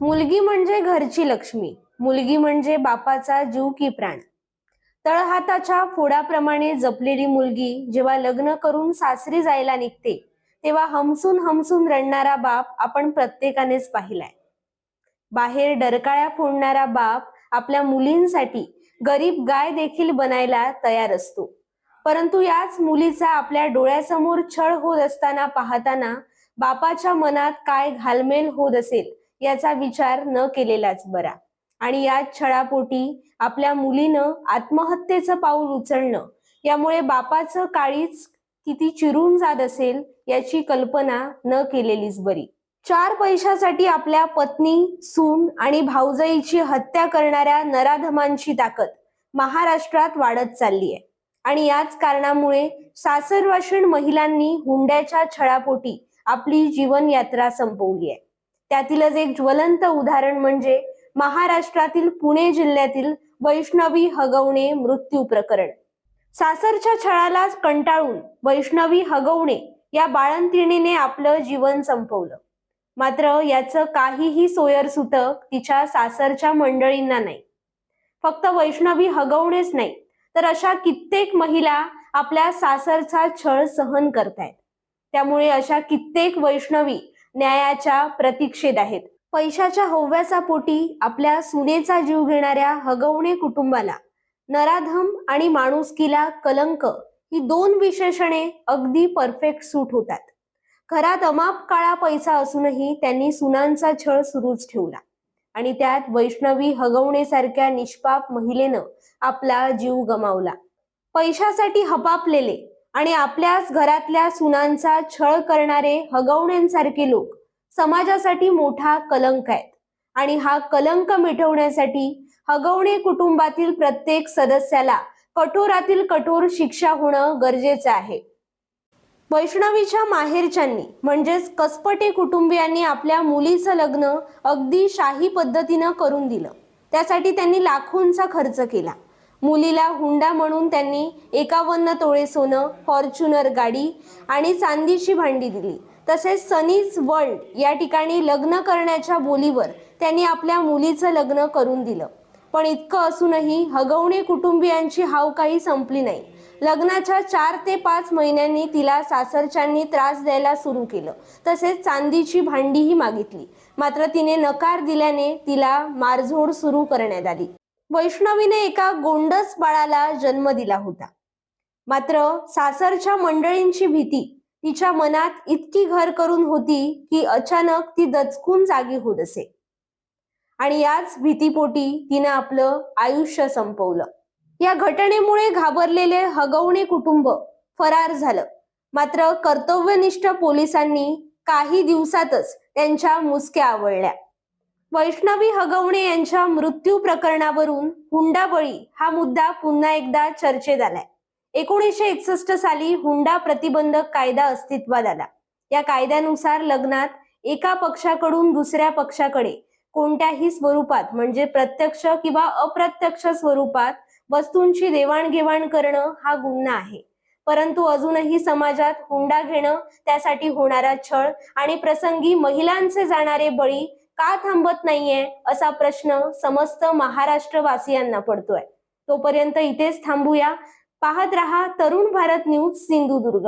मुलगी म्हणजे घरची लक्ष्मी. मुलगी म्हणजे बापाचा जीव की प्राण. तळहाताच्या फोडाप्रमाणे जपलेली मुलगी जेव्हा लग्न करून सासरी जायला निघते तेव्हा हमसून हमसून रडणारा बाप आपण प्रत्येकानेच पाहिलाय. बाहेर डरकाळ्या फोडणारा बाप आपल्या मुलींसाठी गरीब गाय देखील बनायला तयार असतो. परंतु याच मुलीचा आपल्या डोळ्यासमोर छळ होत असताना पाहताना बापाच्या मनात काय घालमेल होत असेल याचा विचार न केलेलाच बरा. आणि याच छळापोटी आपल्या मुलीनं आत्महत्येचं पाऊल उचलणं यामुळे बापाचं काळीच किती चिरून जात असेल याची कल्पना न केलेलीच बरी. चार पैशासाठी आपल्या पत्नी सून आणि भाऊजाईची हत्या करणाऱ्या नराधमांची ताकद महाराष्ट्रात वाढत चालली आहे आणि याच कारणामुळे सासरवाशीण महिलांनी हुंड्याच्या छळापोटी आपली जीवनयात्रा संपवली आहे त्यातीलच एक ज्वलंत उदाहरण म्हणजे महाराष्ट्रातील पुणे जिल्ह्यातील वैष्णवी हगवणे मृत्यू प्रकरण. सासरच्या छळालाच कंटाळून वैष्णवी हगवणे या बाळंतिणीने आपलं जीवन संपवलं. मात्र याचं काहीही सोयर सुतक तिच्या सासरच्या मंडळींना नाही. फक्त वैष्णवी हगवणेच नाही तर अशा कित्येक महिला आपल्या सासरचा छळ सहन करतायत. त्यामुळे अशा कित्येक वैष्णवी न्यायाच्या प्रतीक्षेत आहेत. पैशाच्या हव्याचा पोटी आपल्या सुनेचा जीव घेणाऱ्या हगवणे कुटुंबाला नराधम आणि माणुसकीला कलंक ही दोन विशेषणे अगदी परफेक्ट सूट होतात. घरात अमाप काळा पैसा असूनही त्यांनी सुनांचा छळ सुरूच ठेवला आणि त्यात वैष्णवी हगवणेसारख्या निष्पाप महिलेनं आपला जीव गमावला. पैशासाठी हपापलेले आणि आपल्याच घरातल्या सुनांचा छळ करणारे हगवण्यांसारखे लोक समाजासाठी मोठा कलंक आहेत. आणि हा कलंक मिटवण्यासाठी हगवणे कुटुंबातील प्रत्येक सदस्याला कठोरातील कठोर शिक्षा होणं गरजेचं आहे. वैष्णवीच्या माहेरच्यांनी म्हणजेच कसपटे कुटुंबियांनी आपल्या मुलीचं लग्न अगदी शाही पद्धतीनं करून दिलं. त्यासाठी त्यांनी लाखोंचा खर्च केला. मुलीला हुंडा म्हणून त्यांनी एकावन्न तोळे सोनं फॉर्च्युनर गाडी आणि चांदीची भांडी दिली. तसेच सनीज वर्ल्ड या ठिकाणी लग्न करण्याच्या बोलीवर त्यांनी आपल्या मुलीचं लग्न करून दिलं. पण इतकं असूनही हगवणे कुटुंबियांची हाव काही संपली नाही. लग्नाच्या चार ते पाच महिन्यांनी तिला सासरच्यांनी त्रास द्यायला सुरू केलं. तसेच चांदीची भांडीही मागितली. मात्र तिने नकार दिल्याने तिला मारझोड सुरू करण्यात आली. वैष्णवीने एका गोंडस बाळाला जन्म दिला होता. मात्र सासरच्या मंडळींची भीती तिच्या मनात इतकी घर करून होती की अचानक ती दचकून जागी होत असे. आणि याच भीतीपोटी तिनं आपलं आयुष्य संपवलं. या घटनेमुळे घाबरलेले हगवणे कुटुंब फरार झालं. मात्र कर्तव्यनिष्ठ पोलिसांनी काही दिवसातच त्यांच्या मुसक्या आवळल्या. वैष्णवी हगवणे यांच्या मृत्यू प्रकरणावरून हुंडाबळी हा मुद्दा पुन्हा एकदा चर्चेत आलाय. एकोणीसशे एकसष्ट साली हुंडा प्रतिबंधक कायदा अस्तित्वात आला. या कायद्यानुसार लग्नात एका पक्षाकडून दुसऱ्या पक्षाकडे कोणत्याही स्वरूपात म्हणजे प्रत्यक्ष किंवा अप्रत्यक्ष स्वरूपात वस्तूंची देवाणघेवाण करणं हा गुन्हा आहे. परंतु अजूनही समाजात हुंडा घेणं त्यासाठी होणारा छळ आणि प्रसंगी महिलांचे जाणारे बळी का थांबत नाहीये असा प्रश्न समस्त महाराष्ट्रवासियांना पडतोय. तोपर्यंत इथेच थांबूया. पाहत रहा तरुण भारत न्यूज सिंधुदुर्ग.